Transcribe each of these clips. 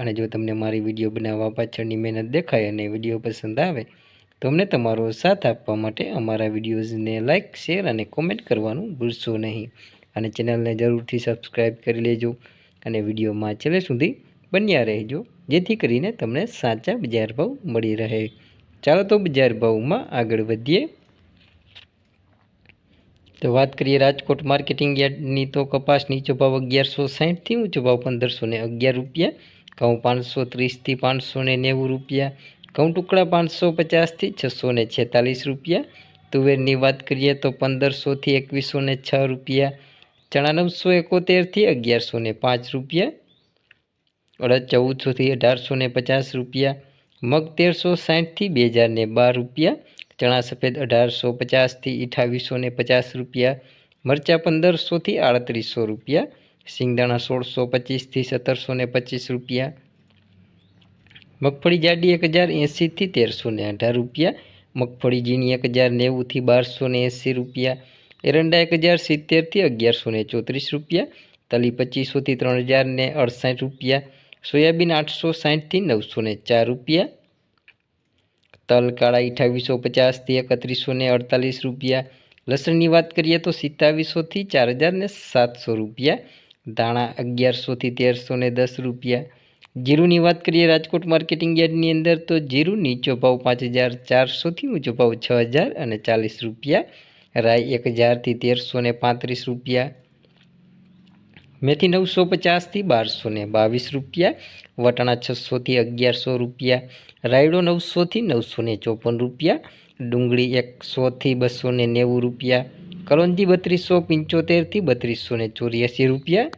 અને જો તમને મારી વીડિયો બનાવવા પાછળની મહેનત દેખાય અને વીડિયો પસંદ આવે, તો અમને તમારો સાથ આપવા માટે અમારા વિડીયોઝને લાઇક શેર અને કોમેન્ટ કરવાનું ભૂલશો નહીં. અને ચેનલને જરૂરથી સબસ્ક્રાઈબ કરી લેજો અને વિડીયોમાં છેલ્લે સુધી બન્યા રહેજો, જેથી કરીને તમને સાચા બજાર ભાવ મળી રહે. ચાલો તો બજાર ભાવમાં આગળ વધીએ. તો વાત કરીએ રાજકોટ માર્કેટિંગ યાર્ડની તો કપાસ નીચો ભાવ અગિયારસો સાહીઠથી ઊંચો ભાવ પંદરસો ને અગિયાર રૂપિયા ઘઉં પાંચસો ત્રીસથી પાંચસો ને નેવું રૂપિયા, ઘઉં ટુકડા પાંચસો પચાસથી છસો ને છેતાલીસ રૂપિયા, તુવેરની વાત કરીએ તો પંદરસોથી એકવીસો ને છ રૂપિયા, ચણા નવસો એકોતેરથી અગિયારસો ને પાંચ રૂપિયા, અડદ ચૌદસોથી અઢારસો ને પચાસ રૂપિયા, મગ તેરસો સાઠથી બે હજાર ને બાર રૂપિયા, ચણા સફેદ અઢારસો પચાસથી અઠાવીસો ને પચાસ રૂપિયા, મરચાં પંદરસોથી આડત્રીસો રૂપિયા સિંગદાણા સોળસો પચીસથી સત્તરસો ને પચીસ રૂપિયા. મગફળી જાડી એક હજાર એંસીથી તેરસો ને અઢાર રૂપિયા. મગફળી ઝીણી એક હજાર નેવુંથી બારસો ને એંસી રૂપિયા. એરંડા એક હજાર સિત્તેરથી અગિયારસો ને ચોત્રીસ રૂપિયા. તલી પચીસોથી ત્રણ હજાર ને અડસાઠ રૂપિયા. સોયાબીન આઠસો સાઠથી નવસો ને ચાર રૂપિયા. તલ કાળા અઠાવીસો પચાસથી એકત્રીસો ને અડતાલીસ રૂપિયા. લસણની વાત કરીએ તો સિત્તાવીસોથી ચાર હજાર ને સાતસો રૂપિયા. ધાણા અગિયારસોથી તેરસો ને દસ રૂપિયા. જીરુની વાત કરીએ રાજકોટ માર્કેટિંગ યાર્ડની અંદર, તો જીરું નીચો ભાવ પાંચ હજાર ચારસોથી ઊંચો ભાવ છ હજાર અને ચાલીસ રૂપિયા. રાય એક હજારથી તેરસો ને પાંત્રીસ રૂપિયા. મેથી નવસો પચાસથી બારસો ને બાવીસ રૂપિયા. વટાણા છસોથી અગિયારસો રૂપિયા. રાયડો નવસોથી નવસો ને ચોપન રૂપિયા. ડુંગળી એકસોથી બસો ને નેવું રૂપિયા. કલોંજી બત્રીસો પંચોતેરથી બત્રીસો ને ચોર્યાસી રૂપિયા.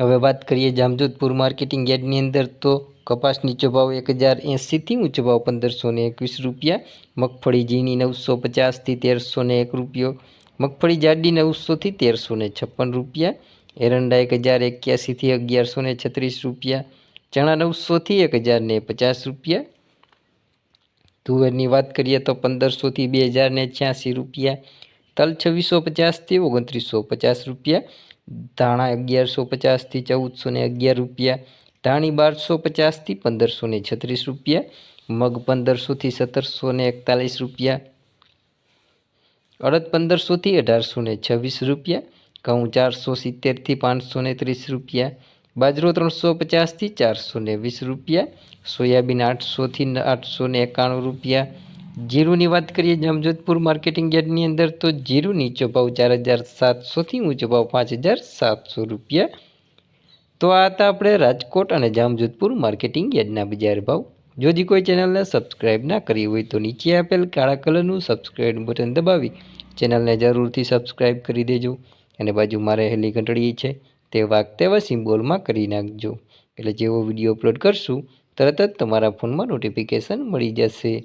હવે વાત કરીએ જામજોધપુર માર્કેટિંગ યાર્ડની અંદર, તો કપાસ નીચો ભાવ એક હજાર એંસીથી ઊંચો ભાવ પંદરસો ને એકવીસ રૂપિયા, મગફળી ઝીણી નવસો પચાસથી તેરસો ને એક રૂપિયો, મગફળી જાડી નવસોથી તેરસો ને છપ્પન રૂપિયા, એરંડા એક હજાર એક્યાસીથી અગિયારસો ને છત્રીસ રૂપિયા, ચણા નવસોથી એક હજાર ને પચાસ રૂપિયા. તુવેરની વાત કરીએ તો પંદરસોથી બે હજાર ને છ્યાસી રૂપિયા, તલ છવ્વીસો પચાસથી ઓગણત્રીસો પચાસ રૂપિયા ધાણા અગિયારસો પચાસથી ચૌદસો ને અગિયાર રૂપિયા, ધાણી બારસો પચાસથી પંદરસો ને છત્રીસ રૂપિયા, મગ પંદરસોથી સત્તરસો ને એકતાલીસ રૂપિયા, અડદ પંદરસોથી અઢારસો ને છવ્વીસ રૂપિયા, ઘઉં ચારસો સિત્તેરથી પાંચસો ને ત્રીસ રૂપિયા, બાજરો ત્રણસો પચાસથી ચારસો ને વીસ રૂપિયા, સોયાબીન આઠસોથી આઠસો ને એકાણું રૂપિયા જીરુની વાત કરીએ જામજોધપુર માર્કેટિંગ યાર્ડની અંદર, તો જીરું નીચો ભાવ ચાર હજાર સાતસોથી ઊંચો ભાવ પાંચ હજાર સાતસો રૂપિયા. તો આ હતા આપણે રાજકોટ અને જામજોધપુર માર્કેટિંગ યાર્ડના બજાર ભાવ. જો હજી કોઈ ચેનલને સબસ્ક્રાઈબ ના કરી હોય, તો નીચે આપેલ કાળા કલરનું સબસ્ક્રાઈબ બટન દબાવી ચેનલને જરૂરથી સબસ્ક્રાઈબ કરી દેજો. અને બાજુમાં રહેલી ઘંટડી છે, તે વાક તેવા સિમ્બોલમાં કરી નાખજો. એટલે જેવો વીડિયો અપલોડ કરશું, તરત જ તમારા ફોનમાં નોટિફિકેશન મળી જશે.